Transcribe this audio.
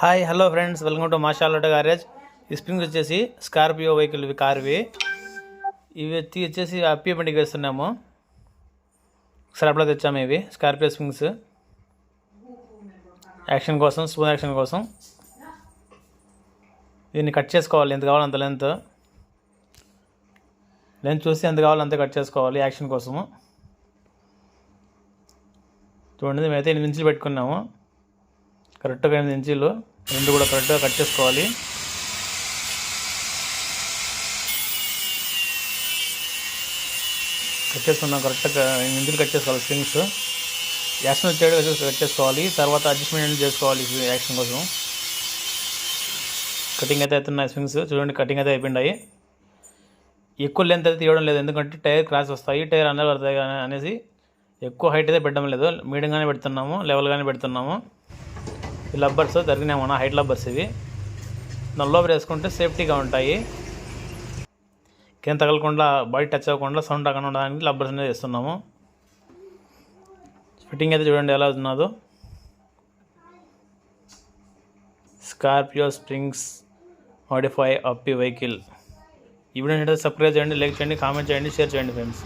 Hi hello friends welcome to మాషాలోట garage ఈ springs వచ్చేసి Scorpio vehicle ఇవి కార్వి ఇవి. వచ్చి వచ్చేసి అప్పి బండికి వేస్తున్నాము సరఫరా తెచ్చాము ఇవి స్కార్పియో స్ప్రింగ్స్ యాక్షన్ కోసం స్పూన్ యాక్షన్ కోసం. దీన్ని కట్ చేసుకోవాలి. ఎంత కావాలి అంత లెంత్ లెంత్ చూసి ఎంత కావాలో అంత కట్ చేసుకోవాలి యాక్షన్ కోసము. చూడండి మేమైతే ఎనిమిది ఇంచులు పెట్టుకున్నాము. కరెక్ట్గా ఎనిమిది ఇంచీలు. రెండు కూడా కరెక్ట్గా కట్ చేసుకోవాలి. కట్ చేసుకున్నాం కరెక్ట్గా ఎనిమిది ఇంచులు కట్ చేసుకోవాలి స్ట్రింగ్స్. యాక్షన్ వచ్చేది కట్ చేసుకోవాలి. తర్వాత అడ్జస్ట్మెంట్ చేసుకోవాలి యాక్షన్ కోసం. కటింగ్ అయితే అవుతున్నాయి స్వింగ్స్ చూడండి కటింగ్ అయితే అయిపోయిండాయి ఎక్కువ లెంత్ అయితే తీయడం లేదు. ఎందుకంటే టైర్ క్రాస్ వస్తాయి. టైర్ అన్నలు పడతాయి కానీ అనేసి ఎక్కువ హైట్ అయితే పెట్టడం లేదు. మీడియంగానే పెడుతున్నాము. లెవెల్గానే పెడుతున్నాము. ఈ లబ్బర్స్ జరిగినాయి హైట్ లబ్బర్స్ ఇవి. నల్లోబర్ వేసుకుంటే సేఫ్టీగా ఉంటాయి. కింద తగలకుండా బాడీ టచ్ అవ్వకుండా సౌండ్ రాకుండా ఉండడానికి లబ్బర్స్ అనేది వేస్తున్నాము. ఫిట్టింగ్ అయితే చూడండి ఎలా ఉన్నదో స్కార్పియో స్ప్రింగ్స్ మోడిఫై అప్పి వెహికల్. ఈ వీడియో సబ్స్క్రైబ్ చేయండి లైక్ చేయండి కామెంట్ చేయండి షేర్ చేయండి ఫ్రెండ్స్.